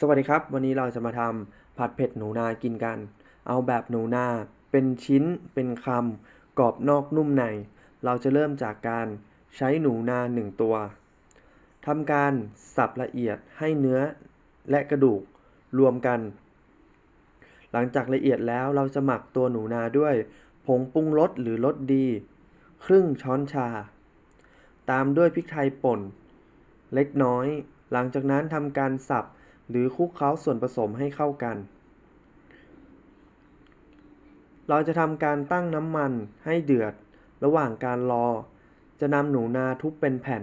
สวัสดีครับ วันนี้เราจะมาทำผัดเผ็ดหนูนากินกัน เอาแบบหนูนา เป็นชิ้นเป็นคำกรอบนอกนุ่มใน เราจะเริ่มจากการใช้หนูนาหนึ่งตัวทำการสับละเอียดให้เนื้อและกระดูกรวมกัน หลังจากละเอียดแล้วเราจะหมักตัวหนูนาด้วยผงปรุงรสหรือรสดี ครึ่งช้อนชา ตามด้วยพริกไทยป่น เล็กน้อย หลังจากนั้นทำการสับ หรือคลุกเคล้าส่วนผสมให้เข้ากัน เราจะทำการตั้งน้ำมันให้เดือด ระหว่างการรอ จะนำหนูนาทุบเป็นแผ่น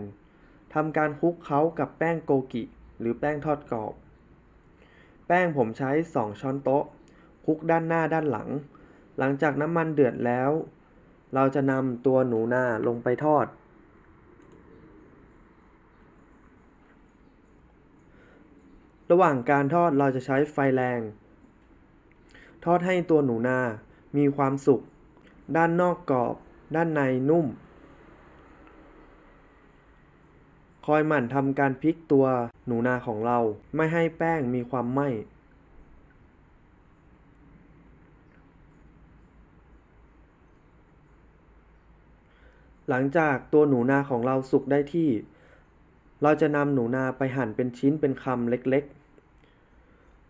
ทำการคลุกเคล้ากับแป้งโกกิ หรือแป้งทอดกรอบ แป้งผมใช้ 2 ช้อนโต๊ะคลุกด้านหน้าด้านหลัง หลังจากน้ำมันเดือดแล้ว เราจะนำตัวหนูนาลงไปทอด ระหว่างการทอดเราจะใช้ไฟแรง ทอดให้ตัวหนูนา มีความสุก ด้านนอกกรอบ ด้านในนุ่ม คอยหมั่นทำการพลิกตัวหนูนาของเรา ไม่ให้แป้งมีความไหม้หลังจากตัวหนูนาของเราสุกได้ที่ เราจะนำหนูนาไปหั่นเป็นชิ้นเป็นคำเล็กๆ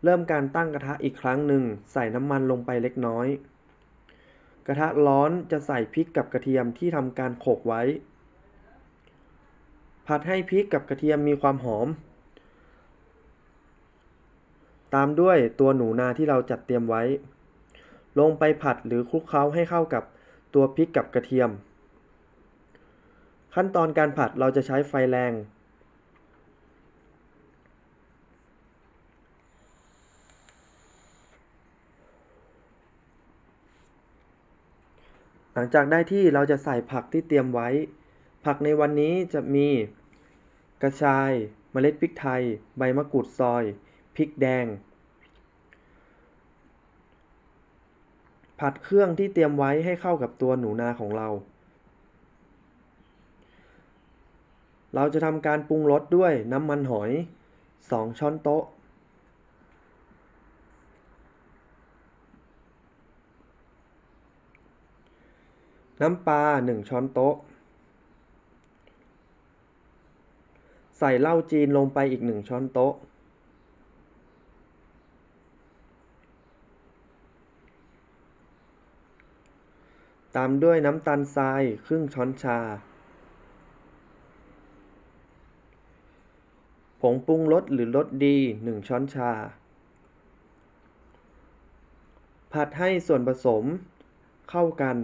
เริ่มการตั้งกระทะอีกครั้งหนึ่ง ใส่น้ำมันลงไปเล็กน้อย กระทะร้อนจะใส่พริกกับกระเทียมที่ทำการโขกไว้ ผัดให้พริกกับกระเทียมมีความหอม ตามด้วยตัวหนูนาที่เราจัดเตรียมไว้ ลงไปผัดหรือคลุกเคล้าให้เข้ากับตัวพริกกับกระเทียม ขั้นตอนการผัดเราจะใช้ไฟแรง หลังจากได้ที่เราจะใส่ผักที่เตรียมไว้ ผักในวันนี้จะมี กระชายเมล็ดพริกไทย ใบมะกรูดซอยพริกแดง ผัดเครื่องที่เตรียมไว้ให้เข้ากับตัวหนูนาของเรา เราจะทำการปรุงรสด้วยน้ำมันหอย 2 ช้อนโต๊ะ น้ำปลา 1 ช้อนโต๊ะ ใส่เหล้าจีนลงไปอีก 1 ช้อนโต๊ะ ตามด้วยน้ำตาลทรายครึ่งช้อนชา ผงปรุงรสหรือรสดี 1 ช้อนชา ผัดให้ส่วนผสมเข้ากัน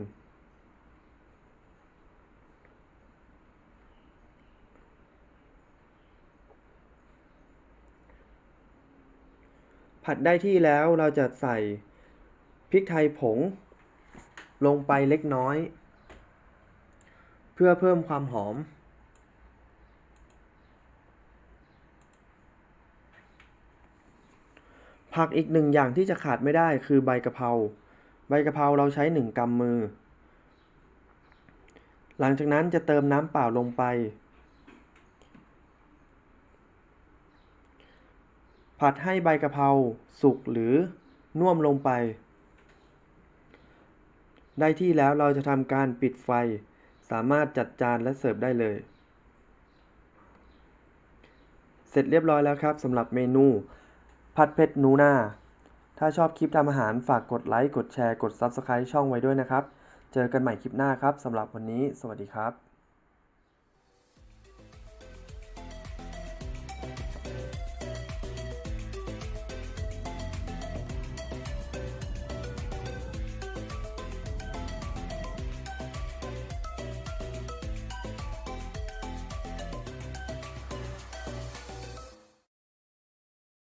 ผัดได้ที่แล้วเราจะใส่พริกไทยผง ลงไปเล็กน้อย เพื่อเพิ่มความหอม ผักอีกหนึ่งอย่างที่จะขาดไม่ได้คือใบกะเพราใบกะเพราเราใช้หนึ่งกำมือ หลังจากนั้นจะเติมน้ำเปล่าลงไป ผัดให้ใบกะเพราสุกหรือน่วมลงไป ได้ที่แล้วเราจะทำการปิดไฟ สามารถจัดจานและเสิร์ฟได้เลย เสร็จเรียบร้อยแล้วครับสำหรับเมนู ผัดเผ็ดนูนาถ้าชอบคลิปทำอาหารฝากกดไลค์ กดแชร์ กด Subscribe ช่องไว้ด้วยนะครับ เจอกันใหม่คลิปหน้าครับสำหรับวันนี้ สวัสดีครับ